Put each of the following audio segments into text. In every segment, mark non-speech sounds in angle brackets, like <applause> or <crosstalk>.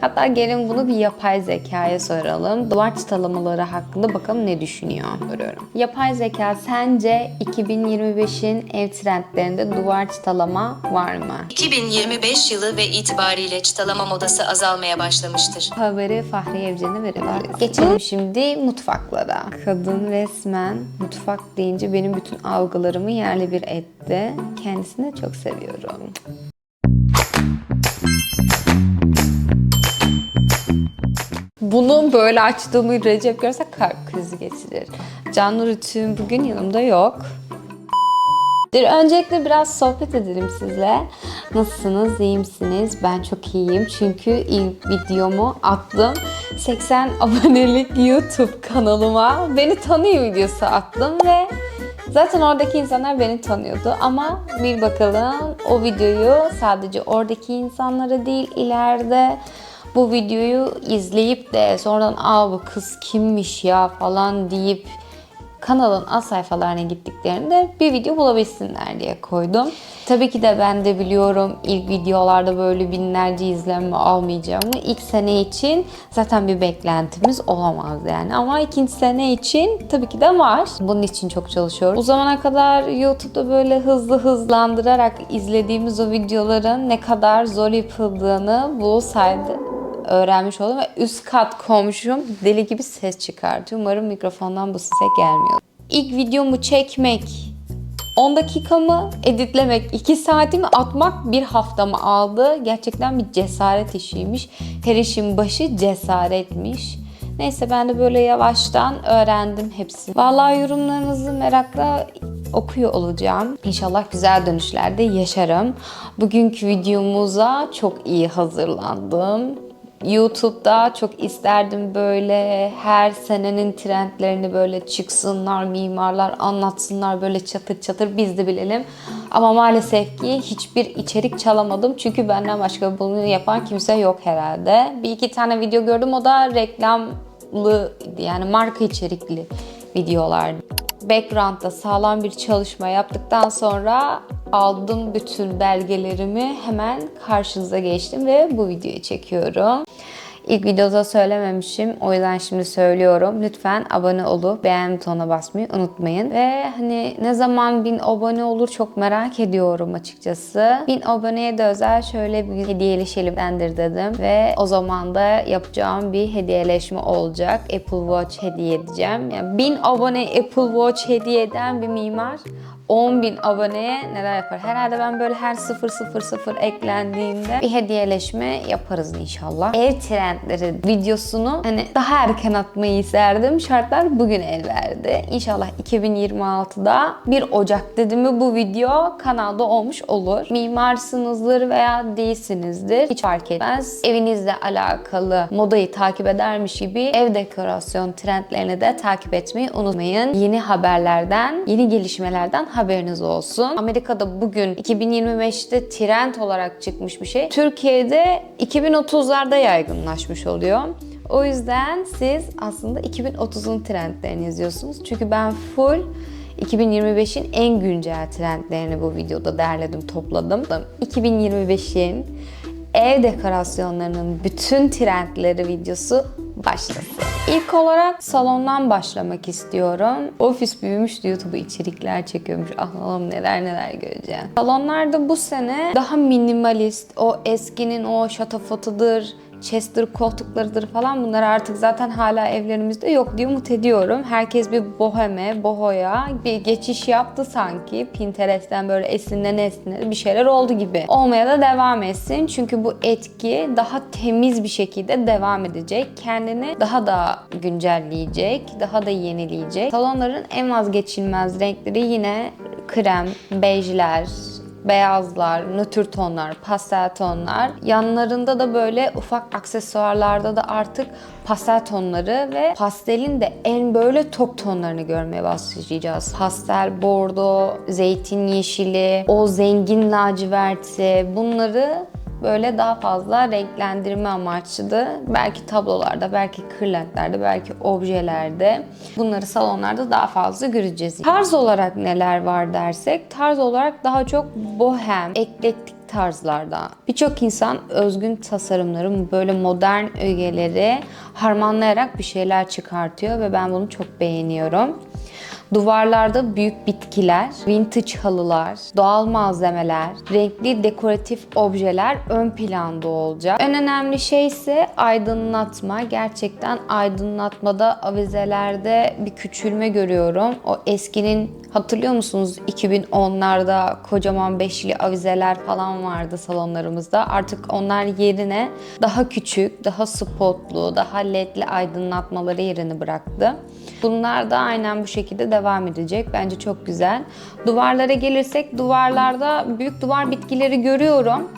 Hatta gelin bunu bir yapay zekaya soralım. Duvar çıtalamaları hakkında bakalım ne düşünüyor. Soruyorum. Yapay zeka sence 2025'in ev trendlerinde duvar çıtalama var mı? 2025 yılı ve itibariyle çıtalama modası azalmaya başlamıştır. Haberi Fahri Evcen'e verebiliriz. Geçelim şimdi mutfaklara. Kadın resmen mutfak deyince benim bütün algılarımı yerle bir etti. Kendisini çok seviyorum. Bunu böyle açtığımı Recep görse kalp krizi geçirir. Canlı Rütüm bugün yanımda yok. Öncelikle biraz sohbet edelim sizle. Nasılsınız, iyi misiniz? Ben çok iyiyim çünkü ilk videomu attım. 80 abonelik YouTube kanalıma beni tanıyor videosu attım ve zaten oradaki insanlar beni tanıyordu ama bir bakalım o videoyu sadece oradaki insanlara değil ileride bu videoyu izleyip de sonradan aa bu kız kimmiş ya falan deyip kanalın az sayfalarına gittiklerinde bir video bulabilsinler diye koydum. Tabii ki de ben de biliyorum ilk videolarda böyle binlerce izlenme almayacağımı. İlk sene için zaten bir beklentimiz olamaz yani. Ama ikinci sene için tabii ki de var. Bunun için çok çalışıyorum. O zamana kadar YouTube'da böyle hızlı hızlandırarak izlediğimiz o videoların ne kadar zor yapıldığını bu sayede öğrenmiş oldum ve üst kat komşum deli gibi ses çıkartıyor. Umarım mikrofondan bu sese gelmiyor. İlk videomu çekmek 10 dakikamı, editlemek 2 saatimi, atmak bir haftamı aldı. Gerçekten bir cesaret işiymiş. Her işin başı cesaretmiş. Neyse ben de böyle yavaştan öğrendim hepsini. Vallahi yorumlarınızı merakla okuyor olacağım. İnşallah güzel dönüşlerde yaşarım. Bugünkü videomuza çok iyi hazırlandım. YouTube'da çok isterdim böyle her senenin trendlerini böyle çıksınlar, mimarlar anlatsınlar böyle çatır çatır biz de bilelim. Ama maalesef ki hiçbir içerik çalamadım çünkü benden başka bunu yapan kimse yok herhalde. Bir iki tane video gördüm o da reklamlı yani marka içerikli videolardı. Background'da sağlam bir çalışma yaptıktan sonra aldım bütün belgelerimi hemen karşınıza geçtim ve bu videoyu çekiyorum. İlk videoda söylememişim. O yüzden şimdi söylüyorum. Lütfen abone olup beğen butonuna basmayı unutmayın. Ve hani ne zaman 1000 abone olur çok merak ediyorum açıkçası. 1000 aboneye de özel şöyle bir hediyeleşelimdendir dedim. Ve o zaman da yapacağım bir hediyeleşme olacak. Apple Watch hediye edeceğim. Yani 1000 abone Apple Watch hediye eden bir mimar 10.000 aboneye neler yapar? Herhalde ben böyle her 000 eklendiğinde bir hediyeleşme yaparız inşallah. Ev trendleri videosunu hani daha erken atmayı isterdim. Şartlar bugün el verdi. İnşallah 2026'da 1 Ocak dedim mi bu video kanalda olmuş olur. Mimarsınızdır veya değilsinizdir. Hiç fark etmez. Evinizle alakalı modayı takip edermiş gibi ev dekorasyon trendlerini de takip etmeyi unutmayın. Yeni haberlerden, yeni gelişmelerden haberiniz olsun. Amerika'da bugün 2025'te trend olarak çıkmış bir şey. Türkiye'de 2030'larda yaygınlaşmış oluyor. O yüzden siz aslında 2030'un trendlerini izliyorsunuz. Çünkü ben full 2025'in en güncel trendlerini bu videoda derledim, topladım. 2025'in ev dekorasyonlarının bütün trendleri videosu başlasın. İlk olarak salondan başlamak istiyorum. Ofis büyümüş YouTube'a içerikler çekiyormuş. Allah'ım neler neler göreceğim. Salonlarda bu sene daha minimalist, o eskinin o şatafatıdır, Chester koltuklarıdır falan bunlar artık zaten hala evlerimizde yok diye umut ediyorum. Herkes bir boheme, bohoya bir geçiş yaptı sanki. Pinterest'ten böyle esinlene esinlene bir şeyler oldu gibi. Olmaya da devam etsin. Çünkü bu etki daha temiz bir şekilde devam edecek. Kendini daha da güncelleyecek, daha da yenileyecek. Salonların en vazgeçilmez renkleri yine krem, bejler, beyazlar, nötr tonlar, pastel tonlar. Yanlarında da böyle ufak aksesuarlarda da artık pastel tonları ve pastelin de en böyle tok tonlarını görmeye başlayacağız. Pastel, bordo, zeytin yeşili, o zengin laciverti bunları böyle daha fazla renklendirme amaçlı. Belki tablolarda, belki kırlentlerde, belki objelerde. Bunları salonlarda daha fazla göreceğiz. Tarz olarak neler var dersek, tarz olarak daha çok bohem, eklektik tarzlarda. Birçok insan özgün tasarımları, böyle modern ögeleri harmanlayarak bir şeyler çıkartıyor ve ben bunu çok beğeniyorum. Duvarlarda büyük bitkiler, vintage halılar, doğal malzemeler, renkli dekoratif objeler ön planda olacak. En önemli şey ise aydınlatma. Gerçekten aydınlatmada avizelerde bir küçülme görüyorum. O eskinin hatırlıyor musunuz 2010'larda kocaman beşli avizeler falan vardı salonlarımızda. Artık onlar yerine daha küçük, daha spotlu, daha ledli aydınlatmaları yerini bıraktı. Bunlar da aynen bu şekilde devam edecek. Bence çok güzel. Duvarlara gelirsek duvarlarda büyük duvar bitkileri görüyorum.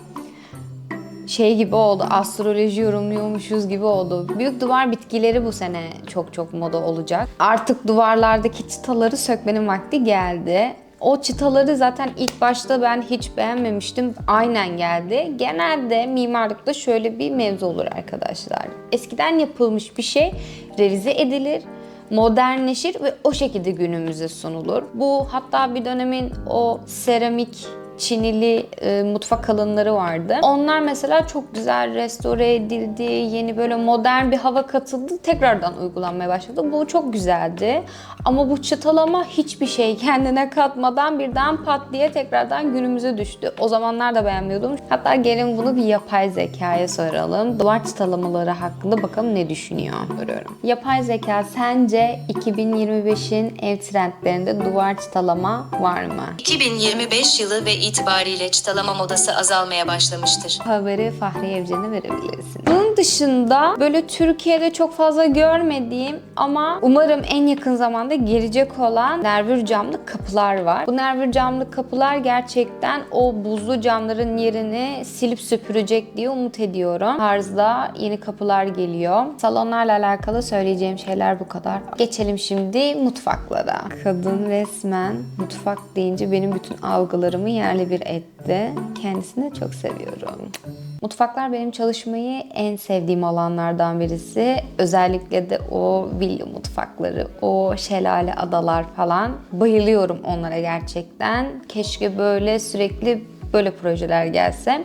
Şey gibi oldu, astroloji yorumluyormuşuz gibi oldu. Büyük duvar bitkileri bu sene çok çok moda olacak. Artık duvarlardaki çıtaları sökmenin vakti geldi. O çıtaları zaten ilk başta ben hiç beğenmemiştim. Aynen geldi. Genelde mimarlıkta şöyle bir mevzu olur arkadaşlar. Eskiden yapılmış bir şey revize edilir modernleşir ve o şekilde günümüze sunulur. Bu hatta bir dönemin o seramik Çinili e, mutfak alanları vardı. Onlar mesela çok güzel restore edildi. Yeni böyle modern bir hava katıldı. Tekrardan uygulanmaya başladı. Bu çok güzeldi. Ama bu çıtalama hiçbir şey kendine katmadan birden pat diye tekrardan günümüze düştü. O zamanlar da beğenmiyordum. Hatta gelin bunu bir yapay zekaya soralım. Duvar çıtalamaları hakkında bakalım ne düşünüyor soruyorum. Yapay zeka sence 2025'in ev trendlerinde duvar çıtalama var mı? 2025 yılı ve itibariyle çıtalama modası azalmaya başlamıştır. haberi Fahri Evcen'e verebilirsin. Bunun dışında böyle Türkiye'de çok fazla görmediğim ama umarım en yakın zamanda gelecek olan nervür camlı kapılar var. Bu nervür camlı kapılar gerçekten o buzlu camların yerini silip süpürecek diye umut ediyorum. Tarzda yeni kapılar geliyor. Salonlarla alakalı söyleyeceğim şeyler bu kadar. Geçelim şimdi mutfaklara. Kadın resmen mutfak deyince benim bütün algılarımı yerle bir etti. Kendisini çok seviyorum. Mutfaklar benim çalışmayı en sevdiğim alanlardan birisi. Özellikle de o villa mutfakları, o şelale adalar falan. Bayılıyorum onlara gerçekten. Keşke böyle sürekli böyle projeler gelse.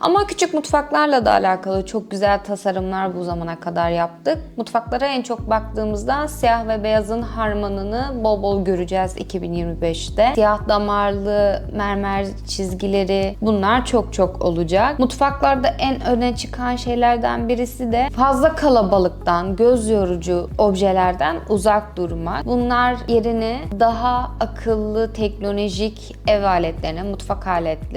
Ama küçük mutfaklarla da alakalı çok güzel tasarımlar bu zamana kadar yaptık. Mutfaklara en çok baktığımızda siyah ve beyazın harmanını bol bol göreceğiz 2025'te. Siyah damarlı mermer çizgileri bunlar çok çok olacak. Mutfaklarda en öne çıkan şeylerden birisi de fazla kalabalıktan, göz yorucu objelerden uzak durmak. Bunlar yerini daha akıllı, teknolojik ev aletlerine, mutfak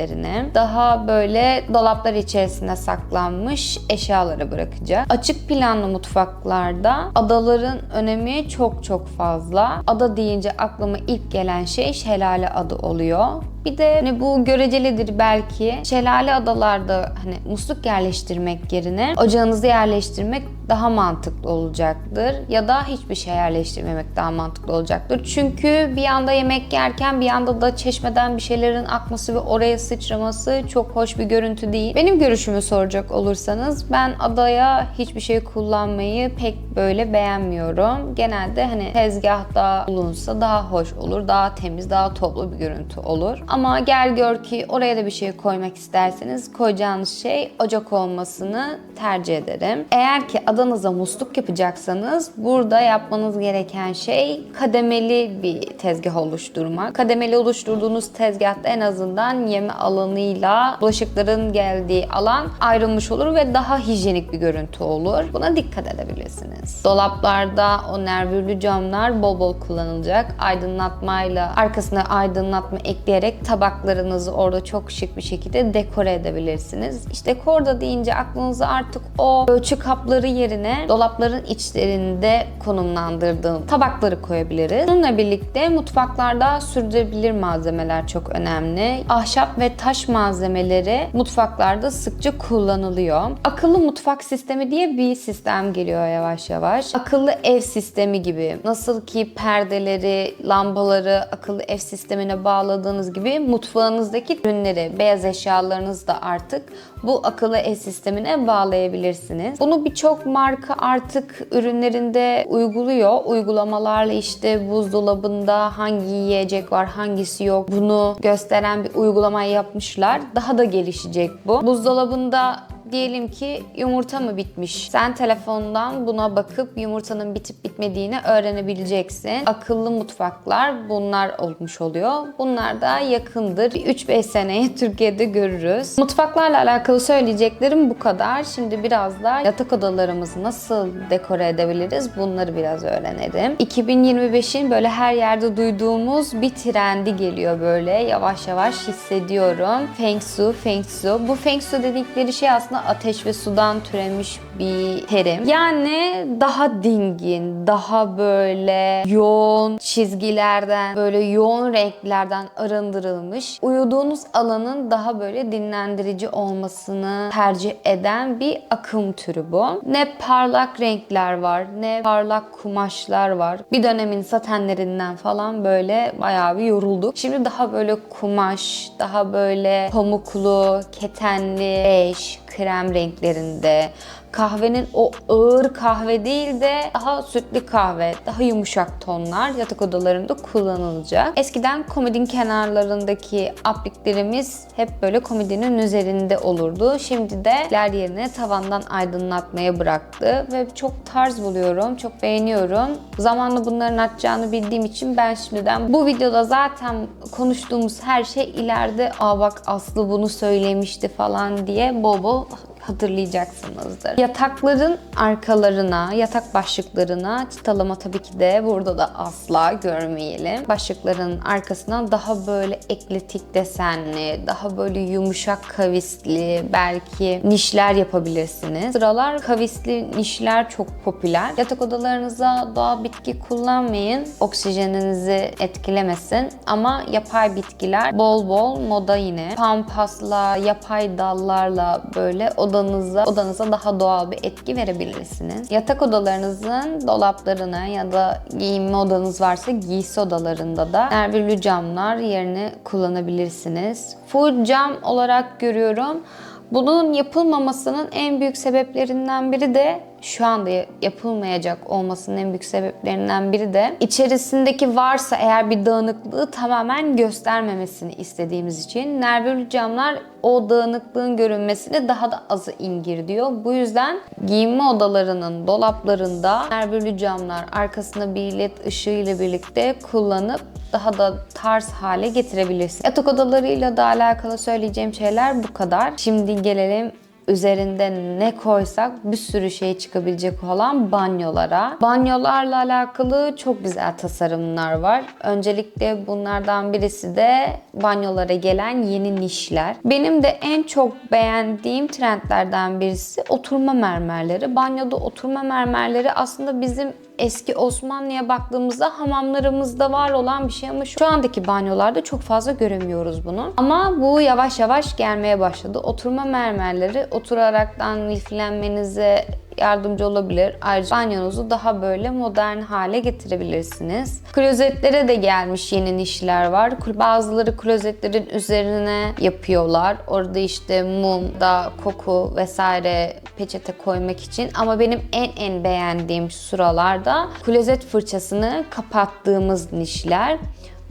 aletlerine, daha böyle dolaplar içerisinde saklanmış eşyalara bırakacak. Açık planlı mutfaklarda adaların önemi çok çok fazla. Ada deyince aklıma ilk gelen şey şelale adı oluyor. Bir de hani bu görecelidir belki. Şelale adalarda hani musluk yerleştirmek yerine ocağınızı yerleştirmek daha mantıklı olacaktır. Ya da hiçbir şey yerleştirmemek daha mantıklı olacaktır. Çünkü bir anda yemek yerken bir anda da çeşmeden bir şeylerin akması ve oraya sıçraması çok hoş bir görüntü değil. Benim görüşümü soracak olursanız ben adaya hiçbir şey kullanmayı pek böyle beğenmiyorum. Genelde hani tezgahta bulunsa daha hoş olur, daha temiz, daha toplu bir görüntü olur. Ama gel gör ki oraya da bir şey koymak isterseniz koyacağınız şey ocak olmasını tercih ederim. Eğer ki adanıza musluk yapacaksanız burada yapmanız gereken şey kademeli bir tezgah oluşturmak. Kademeli oluşturduğunuz tezgahta en azından yeme alanıyla bulaşıkların geldiği alan ayrılmış olur ve daha hijyenik bir görüntü olur. Buna dikkat edebilirsiniz. Dolaplarda o nervürlü camlar bol bol kullanılacak. Aydınlatmayla arkasına aydınlatma ekleyerek tabaklarınızı orada çok şık bir şekilde dekore edebilirsiniz. İşte dekorda deyince aklınıza artık o ölçü kapları yerine dolapların içlerinde konumlandırdığım tabakları koyabiliriz. Bununla birlikte mutfaklarda sürdürülebilir malzemeler çok önemli. Ahşap ve taş malzemeleri mutfaklarda sıkça kullanılıyor. Akıllı mutfak sistemi diye bir sistem geliyor yavaş yavaş. Akıllı ev sistemi gibi. Nasıl ki perdeleri, lambaları akıllı ev sistemine bağladığınız gibi gibi mutfağınızdaki ürünleri, beyaz eşyalarınızı da artık bu akıllı ev sistemine bağlayabilirsiniz. Bunu birçok marka artık ürünlerinde uyguluyor. Uygulamalarla işte buzdolabında hangi yiyecek var, hangisi yok bunu gösteren bir uygulama yapmışlar. Daha da gelişecek bu. Buzdolabında Diyelim ki yumurta mı bitmiş? Sen telefondan buna bakıp yumurtanın bitip bitmediğini öğrenebileceksin. Akıllı mutfaklar bunlar olmuş oluyor. Bunlar da yakındır. 3-5 seneye <laughs> Türkiye'de görürüz. Mutfaklarla alakalı söyleyeceklerim bu kadar. Şimdi biraz da yatak odalarımızı nasıl dekore edebiliriz bunları biraz öğrenelim. 2025'in böyle her yerde duyduğumuz bir trendi geliyor böyle. Yavaş yavaş hissediyorum. Feng Shui, Feng Shui. Bu Feng Shui dedikleri şey aslında ateş ve sudan türemiş bir terim. Yani daha dingin, daha böyle yoğun çizgilerden, böyle yoğun renklerden arındırılmış, uyuduğunuz alanın daha böyle dinlendirici olmasını tercih eden bir akım türü bu. Ne parlak renkler var, ne parlak kumaşlar var. Bir dönemin satenlerinden falan böyle bayağı bir yorulduk. Şimdi daha böyle kumaş, daha böyle pamuklu, ketenli, beş, krem renklerinde kahvenin o ağır kahve değil de daha sütlü kahve, daha yumuşak tonlar yatak odalarında kullanılacak. Eskiden komodin kenarlarındaki apliklerimiz hep böyle komodinin üzerinde olurdu. Şimdi de ler yerine tavandan aydınlatmaya bıraktı ve çok tarz buluyorum, çok beğeniyorum. Zamanla bunların artacağını bildiğim için ben şimdiden bu videoda zaten konuştuğumuz her şey ileride aa bak Aslı bunu söylemişti falan diye bol bol hatırlayacaksınızdır. Yatakların arkalarına, yatak başlıklarına çıtalama tabii ki de burada da asla görmeyelim. Başlıkların arkasına daha böyle ekletik desenli, daha böyle yumuşak kavisli, belki nişler yapabilirsiniz. Sıralar kavisli nişler çok popüler. Yatak odalarınıza doğal bitki kullanmayın. Oksijeninizi etkilemesin. Ama yapay bitkiler bol bol moda yine. Pampasla, yapay dallarla böyle odanıza, odanıza daha doğal bir etki verebilirsiniz. Yatak odalarınızın dolaplarına ya da giyinme odanız varsa giysi odalarında da nervürlü camlar yerini kullanabilirsiniz. Full cam olarak görüyorum. Bunun yapılmamasının en büyük sebeplerinden biri de şu anda yapılmayacak olmasının en büyük sebeplerinden biri de içerisindeki varsa eğer bir dağınıklığı tamamen göstermemesini istediğimiz için nervürlü camlar o dağınıklığın görünmesini daha da azı ingir diyor. Bu yüzden giyinme odalarının dolaplarında nervürlü camlar arkasında bir led ışığı ile birlikte kullanıp daha da tarz hale getirebilirsin. Yatak odalarıyla da alakalı söyleyeceğim şeyler bu kadar. Şimdi gelelim üzerinde ne koysak bir sürü şey çıkabilecek olan banyolara. Banyolarla alakalı çok güzel tasarımlar var. Öncelikle bunlardan birisi de banyolara gelen yeni nişler. Benim de en çok beğendiğim trendlerden birisi oturma mermerleri. Banyoda oturma mermerleri aslında bizim eski Osmanlı'ya baktığımızda hamamlarımızda var olan bir şey ama şu andaki banyolarda çok fazla göremiyoruz bunu. Ama bu yavaş yavaş gelmeye başladı. Oturma mermerleri oturaraktan milflenmenize yardımcı olabilir. Ayrıca banyonuzu daha böyle modern hale getirebilirsiniz. Klozetlere de gelmiş yeni nişler var. Bazıları klozetlerin üzerine yapıyorlar. Orada işte mum, da koku vesaire peçete koymak için. Ama benim en en beğendiğim sıralarda klozet fırçasını kapattığımız nişler.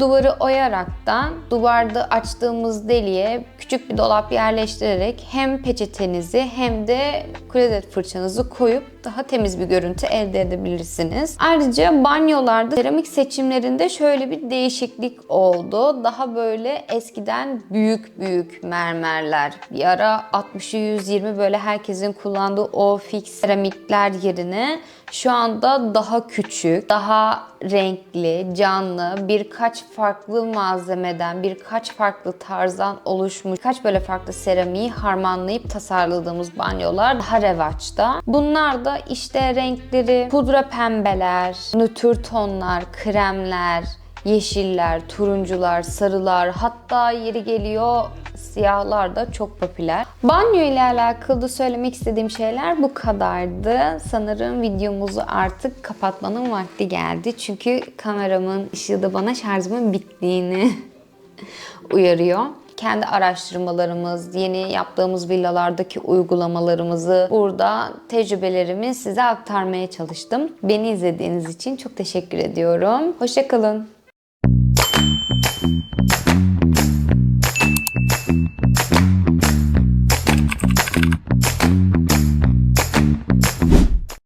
Duvarı oyaraktan duvarda açtığımız deliğe küçük bir dolap yerleştirerek hem peçetenizi hem de klozet fırçanızı koyup daha temiz bir görüntü elde edebilirsiniz. Ayrıca banyolarda seramik seçimlerinde şöyle bir değişiklik oldu. Daha böyle eskiden büyük büyük mermerler. Bir ara 60'ı 120 böyle herkesin kullandığı o fix seramikler yerine şu anda daha küçük, daha renkli, canlı, birkaç farklı malzemeden, birkaç farklı tarzdan oluşmuş, kaç böyle farklı seramiği harmanlayıp tasarladığımız banyolar daha revaçta. Bunlar da işte renkleri pudra pembeler, nötr tonlar, kremler, yeşiller, turuncular, sarılar hatta yeri geliyor siyahlar da çok popüler. Banyo ile alakalı söylemek istediğim şeyler bu kadardı. Sanırım videomuzu artık kapatmanın vakti geldi. Çünkü kameramın ışığı da bana şarjımın bittiğini <laughs> uyarıyor. Kendi araştırmalarımız, yeni yaptığımız villalardaki uygulamalarımızı burada tecrübelerimi size aktarmaya çalıştım. Beni izlediğiniz için çok teşekkür ediyorum. Hoşçakalın.